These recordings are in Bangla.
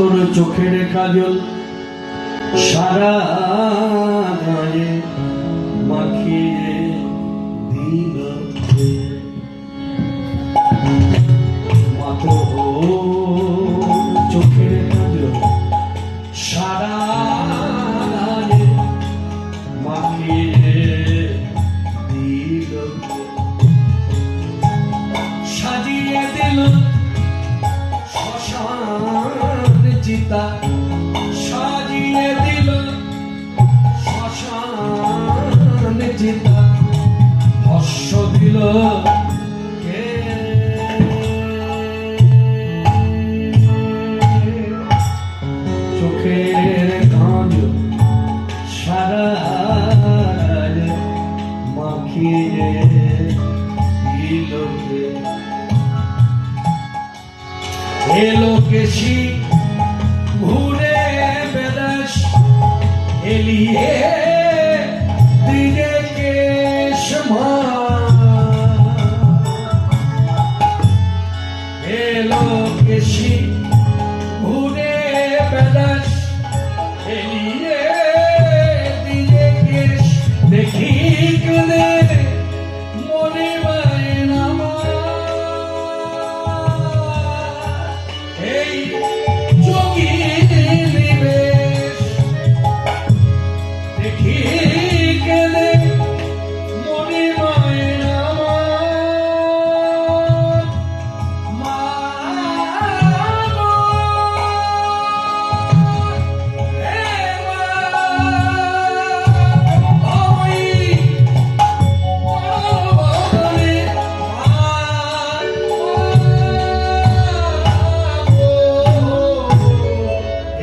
তোর চোখের কাজল সারা গায়ে সাজিয়ে দিল শ্মশান চিতা। ভস্য দিল চোখের কাঁজ এলিয়ে দিনে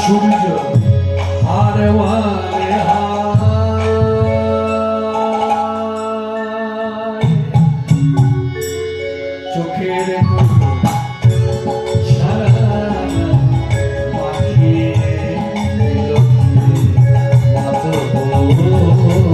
সূর্য হারে হারে চোখের দিল মাতো